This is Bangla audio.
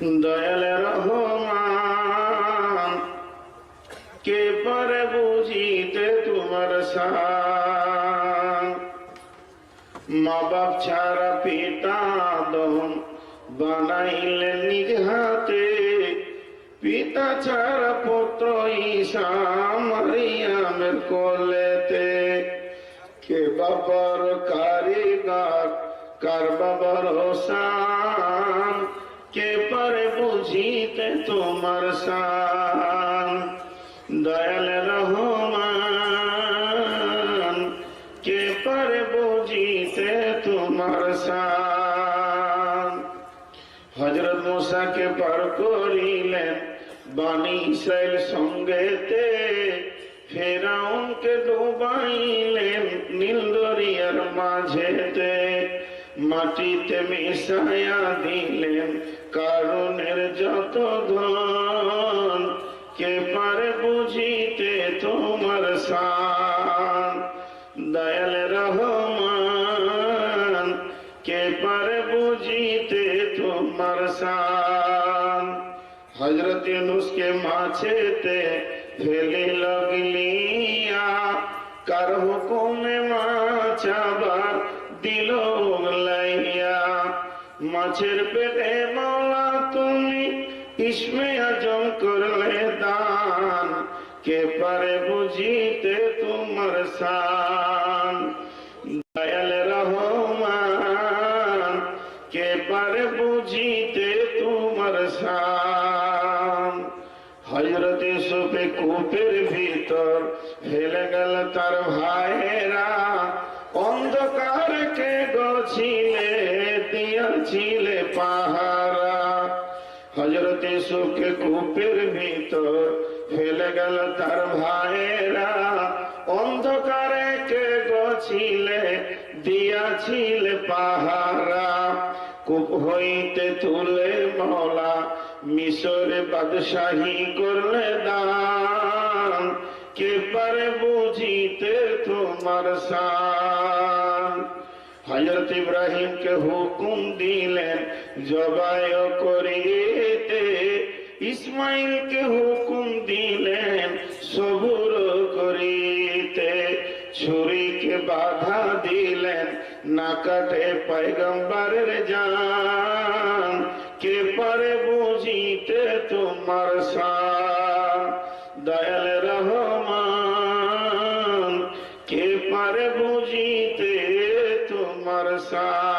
দয়াল রহমান, কে পারে বুঝিতে তোমার মা বাপ ছাড়া পিতা দম বানাইলেন নিজ হাতে, পিতা ছাড়া পুত্র ঈশা মারিয়ামের কোলেতে। কে বাবার কারিগর, কার বাবার পারে বুঝিতে তোমার শান দয়াল রহমান, কে পারে বুঝিতে তোমার শান হজরত মুসাকে পার করিলেন বাণী ইসরায়েল সঙ্গেতে। ফেরাউনকে ডুবাইলেন নীল দরিয়ার মাঝেতে। মাটিতে মিশায়া দিলেন তোমার শান দয়াল রহমান, কে পারে বুঝিতে তোমার শান হজরত নুসকে মাছেতে ফেলে লগলিয়া কার হুকুমে মাছ আবার দিল লাইয়া? মাছের পেটে মাওলা তুমি ইসমে আজম দান কে পারে বুঝিতে তোমার সান? দয়াল রহমান, কে পারে বুঝিতে তোমার শান হজরত সুফে কূপের ভিতর ফেলে গেল তার ভাইরা অন্ধকার কে গছিলে দিয়াছিলে পাহারা হজরত সুখে কূপের ভিতর ফেলে গেল তার ভাইরা অন্ধকারে কে গছিলে দিয়াছিলে পাহারা। কূপ হইতে তুলে মলা, মিশরে বাদশাহী করলে দান। কে পারে বুঝিতে তোমার শান হজরত ইব্রাহিমকে হুকুম দিলেন জবাই করিতে ইসমাইল কে হুকুম দিলেন, সবুর করিতে। ছুরিকে বাধা দিলেন, না কাটে পাইগম্বারের জান। কে পারে বুঝিতে তোমার দয়াল রহমান, কে পারে বুঝিতে তোমার সা